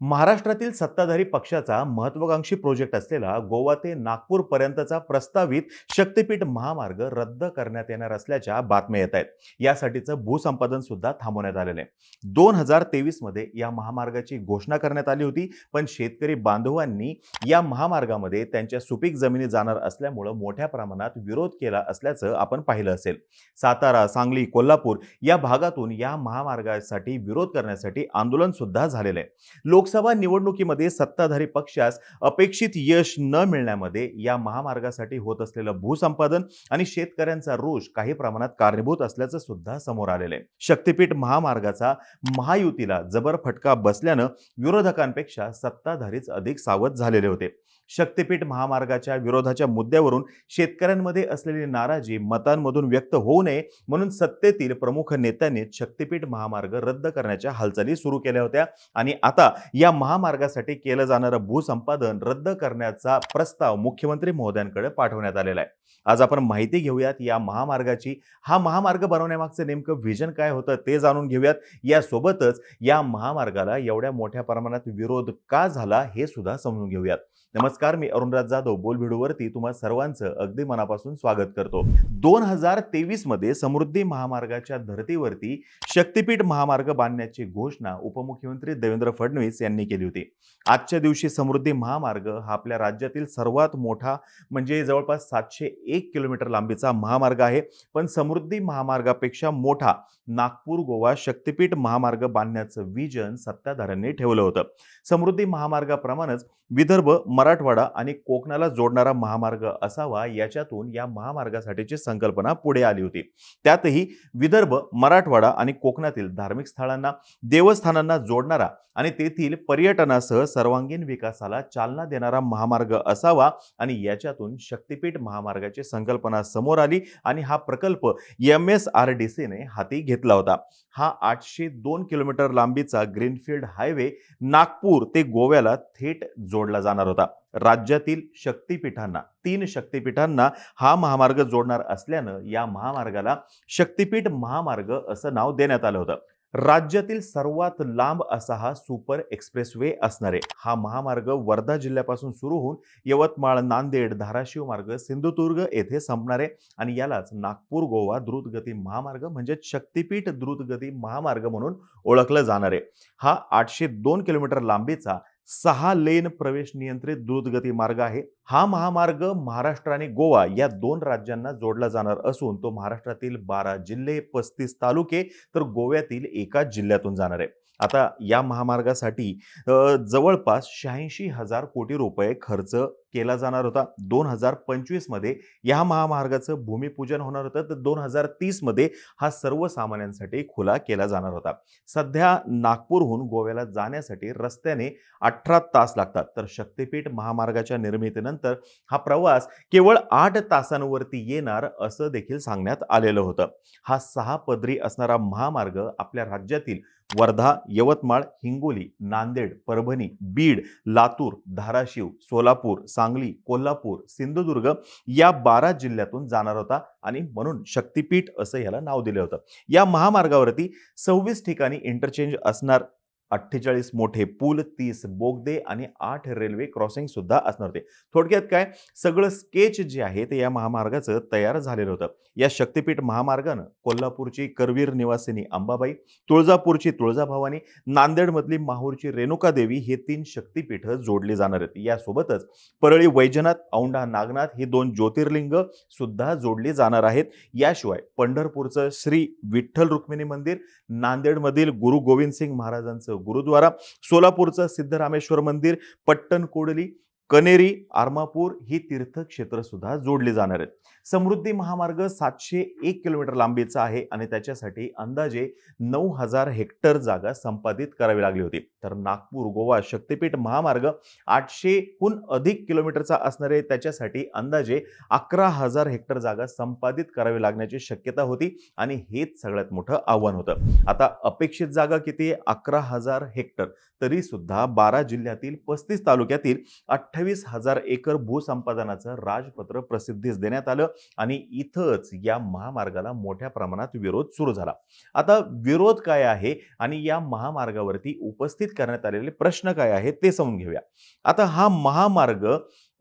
महाराष्ट्रातील सत्ताधारी पक्षाचा महत्वाकांक्षी प्रोजेक्ट असलेला गोवा ते नागपूरपर्यंतचा प्रस्तावित शक्तीपीठ महामार्ग रद्द करण्यात येणार असल्याच्या बातम्या येत आहेत. यासाठीचं भूसंपादन सुद्धा थांबवण्यात आलेलं आहे. दोन हजार तेवीसमध्ये या महामार्गाची घोषणा करण्यात आली होती पण शेतकरी बांधवांनी या महामार्गामध्ये त्यांच्या सुपीक जमिनी जाणार असल्यामुळं मोठ्या प्रमाणात विरोध केला असल्याचं आपण पाहिलं असेल. सातारा सांगली कोल्हापूर या भागातून या महामार्गासाठी विरोध करण्यासाठी आंदोलन सुद्धा झालेलं आहे. लोकसभा निवडणुकीमध्ये सत्ताधारी पक्षास अपेक्षित यश न मिळण्यामध्ये या महामार्गासाठी होत असलेलं भूसंपादन आणि शेतकऱ्यांचा रोष काही प्रमाणात कारणीभूत असल्याचं सुद्धा समोर आलेलं आहे. शक्तीपीठ महामार्गाचा महायुतीला जबर फटका बसल्यानं विरोधकांपेक्षा सत्ताधारीच अधिक सावध झालेले होते. शक्तीपीठ महामार्गाच्या विरोधाच्या मुद्द्यावरून शेतकऱ्यांमध्ये असलेली नाराजी मतांमधून व्यक्त होऊ नये म्हणून सत्तेतील प्रमुख नेत्यांनी शक्तीपीठ महामार्ग रद्द करण्याच्या हालचाली सुरू केल्या होत्या आणि आता या महामार्गासाठी केलं जाणारं भूसंपादन रद्द करण्याचा प्रस्ताव मुख्यमंत्री महोदयांकडे पाठवण्यात आलेला आहे. आज आपण माहिती घेऊयात या महामार्गाची. हा महामार्ग बनवण्यामागचं नेमकं व्हिजन काय होतं ते जाणून घेऊयात. यासोबतच या महामार्गाला एवढ्या मोठ्या प्रमाणात विरोध का झाला हे सुद्धा समजून घेऊयात. नमस्कार मी अरुणराज जाधव. बोलभिडूवरती तुम्हा सर्वांचं अगदी मनापासून स्वागत करतो. दोन हजार तेवीसमध्ये समृद्धी महामार्गाच्या धर्तीवरती शक्तीपीठ महामार्ग बांधण्याची घोषणा उपमुख्यमंत्री देवेंद्र फडणवीस यांनी केली होती. आजच्या दिवशी समृद्धी महामार्ग हा आपल्या राज्यातील सर्वात मोठा म्हणजे जवळपास सातशे एक किलोमीटर लांबीचा महामार्ग आहे. पण समृद्धी महामार्गापेक्षा मोठा नागपूर गोवा शक्तीपीठ महामार्ग बांधण्याचं विजन सत्ताधाऱ्यांनी ठेवलं होतं. समृद्धी महामार्गाप्रमाणेच विदर्भ मराठवाडा आणि कोकणाला जोडणारा महामार्ग असावा याच्यातून या महामार्गासाठीची संकल्पना पुढे आली होती. त्यातही विदर्भ मराठवाडा आणि कोकणातील धार्मिक स्थळांना देवस्थानांना जोडणारा आणि तेथील पर्यटनासह सर्वांगीण विकासाला चालना देणारा महामार्ग असावा आणि याच्यातून शक्तीपीठ महामार्गाची संकल्पना समोर आली आणि हा प्रकल्प एम एस आर डी सीने हाती घेतला होता. हा आठशे दोन किलोमीटर लांबीचा ग्रीनफील्ड हायवे नागपूर ते गोव्याला थेट जोडला जाणार होता. राज्यातील शक्तिपीठांना तीन शक्तिपीठांना हा महामार्ग जोडणार असल्यानं या महामार्गाला शक्तिपीठ महामार्ग असं नाव देण्यात आलं होतं. राज्यातील सर्वात लांब असा हा सुपर एक्सप्रेस वे असणार आहे. हा महामार्ग वर्धा जिल्ह्यापासून सुरू होऊन यवतमाळ नांदेड धाराशिव मार्ग सिंधुदुर्ग येथे संपणार आहे. आणि यालाच नागपूर गोवा द्रुतगती महामार्ग म्हणजे शक्तिपीठ द्रुतगती महामार्ग म्हणून ओळखलं जाणार आहे. हा आठशे दोन किलोमीटर लांबीचा सहा लेन प्रवेश नियंत्रित द्रुतगती मार्ग आहे. हा महामार्ग महाराष्ट्र आणि गोवा या दोन राज्यांना जोडला जाणार असून तो महाराष्ट्रातील बारा जिल्हे पस्तीस तालुके तर गोव्यातील एका जिल्ह्यातून जाणार आहे. आता या महामार्गासाठी जवळपास शहाऐंशी हजार कोटी रुपये खर्च केला जाणार होता. दोन हजार पंचवीसमध्ये या महामार्गाचं भूमिपूजन होणार होतं. तर दोन हजार तीसमध्ये हा सर्वसामान्यांसाठी खुला केला जाणार होता. सध्या नागपूरहून गोव्याला जाण्यासाठी रस्त्याने अठरा तास लागतात. तर शक्तिपीठ महामार्गाच्या निर्मितीनंतर हा प्रवास केवळ आठ तासांवरती येणार असं देखील सांगण्यात आलेलं होतं. हा सहा पदरी असणारा महामार्ग आपल्या राज्यातील वर्धा यवतमाळ हिंगोली नांदेड परभणी बीड लातूर धाराशिव सोलापूर सांगली कोल्हापूर सिंधुदुर्ग या बारा जिल्ह्यातून जाणार होता आणि म्हणून शक्तीपीठ असं याला नाव दिलं होतं. या महामार्गावरती सव्वीस ठिकाणी इंटरचेंज असणार अठ्ठेचाळीस मोठे पूल तीस बोगदे आणि आठ रेल्वे क्रॉसिंग सुद्धा असणार होते. थोडक्यात काय? सगळं स्केच जे आहे ते या महामार्गाचं तयार झालेलं होतं. या शक्तिपीठ महामार्गानं कोल्हापूरची करवीर निवासिनी अंबाबाई तुळजापूरची तुळजाभवानी नांदेडमधली माहूरची रेणुका देवी हे तीन शक्तिपीठं जोडली जाणार आहेत. यासोबतच परळी वैजनाथ औंढा नागनाथ ही दोन ज्योतिर्लिंग सुद्धा जोडली जाणार आहेत. याशिवाय पंढरपूरचं श्री विठ्ठल रुक्मिणी मंदिर नांदेडमधील गुरु गोविंद सिंग महाराजांचं गुरुद्वारा सोलापूरचं सिद्धरामेश्वर मंदिर पट्टणकोडली कनेरी आर्मापूर ही तीर्थक्षेत्र सुद्धा जोडली जाणार आहेत. समृद्धी महामार्ग सातशे एक किलोमीटर लांबीचा आहे आणि त्याच्यासाठी अंदाजे नऊ हजार हेक्टर जागा संपादित करावी लागली होती. तर नागपूर गोवा शक्तीपीठ महामार्ग आठशेहून अधिक किलोमीटरचा असणारे त्याच्यासाठी अंदाजे अकरा हजार हेक्टर जागा संपादित करावी लागण्याची शक्यता होती आणि हेच सगळ्यात मोठं आव्हान होतं. आता अपेक्षित जागा किती आहे? अकरा हजार हेक्टर. तरी सुद्धा बारा जिल्ह्यातील पस्तीस तालुक्यातील अठ्ठ्याऐंशी अठ्ठावीस हजार एकर भूसंपादनाचं राजपत्र प्रसिद्धीस देण्यात आलं आणि इथंच या महामार्गाला मोठ्या प्रमाणात विरोध सुरू झाला. आता विरोध काय आहे आणि या महामार्गावरती उपस्थित करण्यात आलेले प्रश्न काय आहेत ते समजून घेऊया. आता हा महामार्ग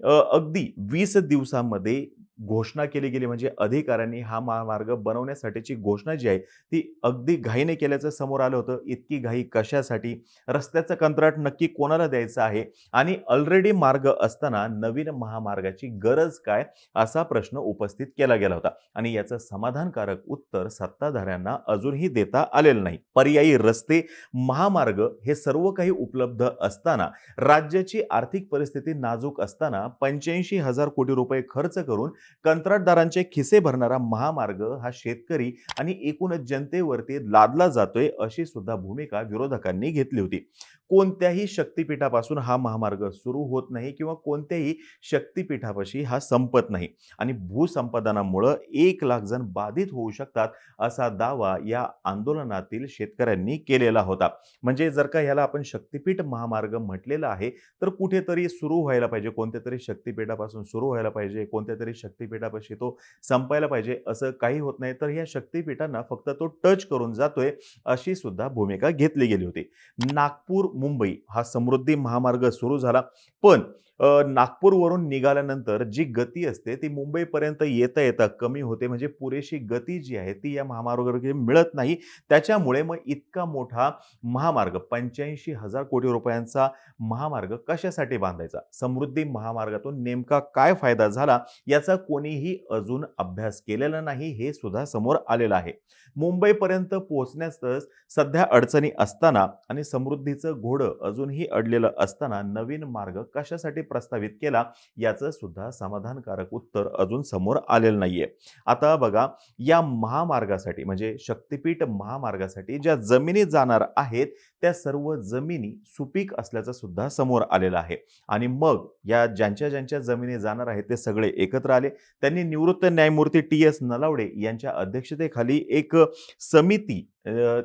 अगदी वीस दिवसामध्ये घोषणा केली गेली म्हणजे अधिकाऱ्यांनी हा महामार्ग बनवण्यासाठीची घोषणा जी आहे ती अगदी घाईने केल्याचं समोर आलं होतं. इतकी घाई कशासाठी? रस्त्याचं कंत्राट नक्की कोणाला द्यायचं आहे? आणि ऑलरेडी मार्ग असताना नवीन महामार्गाची गरज काय? असा प्रश्न उपस्थित केला गेला होता. आणि याचं समाधानकारक उत्तर सत्ताधाऱ्यांना अजूनही देता आलेलं नाही. पर्यायी रस्ते महामार्ग हे सर्व काही उपलब्ध असताना राज्याची आर्थिक परिस्थिती नाजूक असताना पंच्याऐंशी हजार कोटी रुपये खर्च करून कंत्राटदारांचे खिसे भरणारा महामार्ग हा शेतकरी आणि एकूणच जनतेवरती लादला जातोय अशी सुद्धा भूमिका विरोधकांनी घेतली होती. कोणत्याही शक्तिपीठापासून हा महामार्ग सुरू होत नाही किंवा कोणत्याही शक्तिपीठापाशी हा संपत नाही. आणि भूसंपादनामुळं एक लाख जण बाधित होऊ शकतात असा दावा या आंदोलनातील शेतकऱ्यांनी केलेला होता. म्हणजे जर का ह्याला आपण शक्तिपीठ महामार्ग म्हटलेला आहे तर कुठेतरी सुरू व्हायला पाहिजे कोणत्या तरी शक्तिपीठापासून सुरू व्हायला पाहिजे कोणत्या तरी शक्तिपीठापाशी तो संपायला पाहिजे असं काही होत नाही तर ह्या शक्तिपीठांना फक्त तो टच करून जातोय अशी सुद्धा भूमिका घेतली गेली होती. नागपूर मुंबई हा समृद्धी महामार्ग सुरू झाला. पण नागपूरवरून निघाल्यानंतर जी गती असते ती मुंबईपर्यंत येता येता कमी होते. म्हणजे पुरेशी गती जी आहे ती या महामार्गावर मिळत नाही. त्याच्यामुळे मग इतका मोठा महामार्ग पंच्याऐंशी हजार कोटी रुपयांचा महामार्ग कशासाठी बांधायचा? समृद्धी महामार्गातून नेमका काय फायदा झाला? याचा कोणीही अजून अभ्यास केलेला नाही हे सुद्धा समोर आलेलं आहे. मुंबईपर्यंत पोहोचण्यासच सध्या अडचणी असताना आणि समृद्धीचं घोडं अजूनही अडलेलं असताना नवीन मार्ग कशासाठी प्रस्तावित केला याचं सुद्धा समाधानकारक उत्तर अजून समोर आलेलं नाहीये. आता बघा या महामार्गासाठी म्हणजे शक्तिपीठ महामार्गासाठी ज्या जमिनी जाणार आहेत त्या सर्व जमिनी सुपीक असल्याचं सुद्धा समोर आलेलं आहे. आणि मग या ज्यांच्या ज्यांच्या जमिनी जाणार आहेत ते सगळे एकत्र आले. त्यांनी निवृत्त न्यायमूर्ती टी एस नलावडे यांच्या अध्यक्षतेखाली एक समिती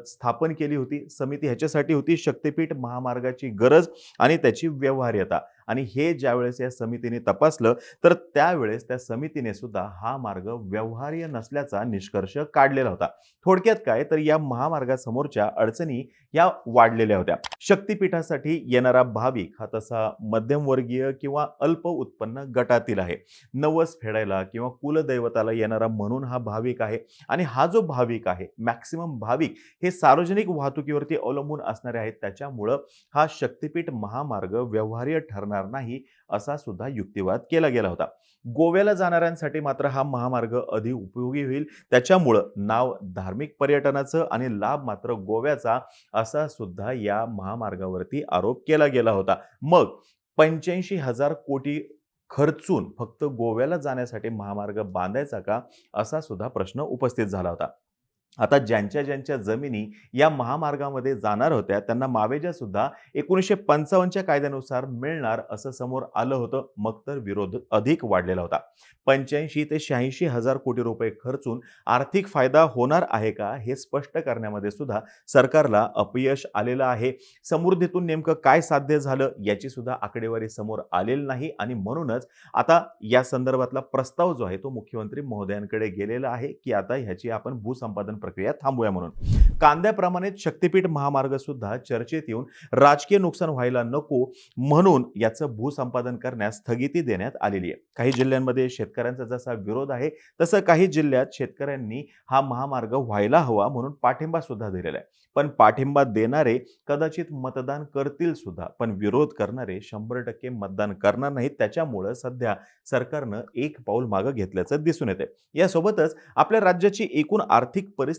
स्थापन केली होती. समिती ह्याच्यासाठी होती शक्तिपीठ महामार्गाची गरज आणि त्याची व्यवहार्यता. आणि हे ज्यावेळेस या समितीने तपासलं तर त्यावेळेस त्या समितीने सुद्धा हा मार्ग व्यवहार्य नसल्याचा निष्कर्ष काढलेला होता. थोडक्यात काय तर या महामार्गासमोरच्या अडचणी या वाढलेल्या होत्या. शक्तिपीठासाठी येणारा भाविक हा तसा मध्यमवर्गीय किंवा अल्प उत्पन्न गटातील आहे. नवस फेडायला किंवा कुलदैवताला येणारा म्हणून हा भाविक आहे आणि हा जो भाविक आहे मॅक्सिमम भाविक हे सार्वजनिक वाहतुकीवरती अवलंबून असणारे आहेत. त्याच्यामुळं हा शक्तिपीठ महामार्ग व्यवहार्य ठरणार नाही असा सुद्धा युक्तिवाद केला गेला होता. गोव्याला जाणाऱ्यांसाठी मात्र हा महामार्ग अधिक उपयोगी होईल. त्याच्यामुळं नाव धार्मिक पर्यटनाचं आणि लाभ मात्र गोव्याचा असा सुद्धा या महामार्गावरती आरोप केला गेला होता. मग पंच्याऐंशी हजार कोटी खर्चून फक्त गोव्याला जाण्यासाठी महामार्ग बांधायचा का असा सुद्धा प्रश्न उपस्थित झाला होता. आता ज्यांच्या ज्यांच्या जमिनी या महामार्गामध्ये जाणार होत्या त्यांना मावेजा सुद्धा एकोणीसशे पंचावन्नच्या कायद्यानुसार मिळणार असं समोर आलं होतं. मग तर विरोध अधिक वाढलेला होता. पंच्याऐंशी ते शहाऐंशी हजार कोटी रुपये खर्चून आर्थिक फायदा होणार आहे का हे स्पष्ट करण्यामध्ये सुद्धा सरकारला अपयश आलेलं आहे. समृद्धीतून नेमकं काय साध्य झालं याची सुद्धा आकडेवारी समोर आलेली नाही आणि म्हणूनच आता या संदर्भातला प्रस्ताव जो आहे तो मुख्यमंत्री महोदयांकडे गेलेला आहे की आता ह्याची आपण भूसंपादन प्रक्रिया थांबूया म्हणून. कांद्याप्रमाणेच शक्तिपीठ महामार्ग सुद्धा चर्चेत येऊन राजकीय नुकसान व्हायला नको म्हणून याचं भूसंपादन करण्यास स्थगिती देण्यात आलेली आहे. काही जिल्ह्यांमध्ये शेतकऱ्यांचा जसा विरोध आहे तसं काही जिल्ह्यात शेतकऱ्यांनी हा महामार्ग व्हायला हवा म्हणून पाठिंबा सुद्धा दिलेला आहे. पण पाठिंबा देणारे कदाचित मतदान करतील सुद्धा पण विरोध करणारे शंभर टक्के मतदान करणार नाहीत. त्याच्यामुळं सध्या सरकारनं एक पाऊल मागं घेतल्याचं दिसून येते यासोबतच आपल्या राज्याची एकूण आर्थिक परिस्थिती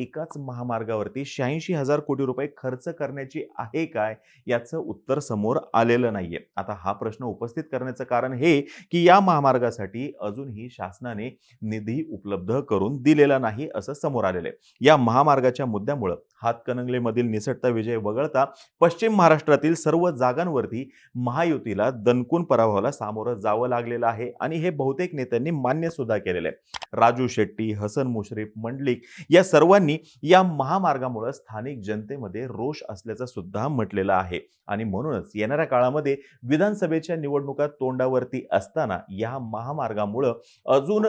एकाच महामार्गावरती शहाऐंशी हजार कोटी रुपये खर्च करण्याची आहे काय याचं उत्तर समोर आलेलं नाहीये. आता हा प्रश्न उपस्थित करण्याचं कारण हे की या महामार्गासाठी अजूनही शासनाने निधी उपलब्ध करून दिलेला नाही असं समोर आलेलं आहे. या महामार्गाच्या मुद्द्यामुळं हातकणंगलेमधील निसटता विजय वगळता पश्चिम महाराष्ट्रातील सर्व जागांवरती महायुतीला दणकून पराभवाला सामोरं जावं लागलेलं आहे. आणि हे बहुतेक नेत्यांनी मान्य सुद्धा केलेलं आहे. राजू शेट्टी हसन मुश्रीफ मंडलिक या सर्वांनी या महामार्गामुळे स्थानिक जनतेमध्ये रोष असल्याचं सुद्धा म्हटलेलं आहे. आणि म्हणूनच येणाऱ्या काळामध्ये विधानसभेच्या निवडणुका तोंडावरती असताना या महामार्गामुळं अजून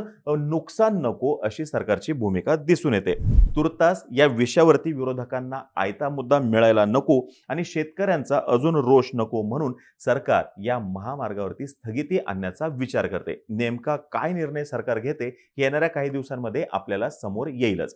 नुकसान नको अशी सरकारची भूमिका दिसून येते. तुर्तास या विषयावरती विरोधकांना आयता मुद्दा मिळायला नको आणि शेतकऱ्यांचा अजून रोष नको म्हणून सरकार या महामार्गावरती स्थगिती आणण्याचा विचार करते. नेमका काय निर्णय सरकार घेते येणाऱ्या काही दिवसांमध्ये आपल्याला समोर येईलच.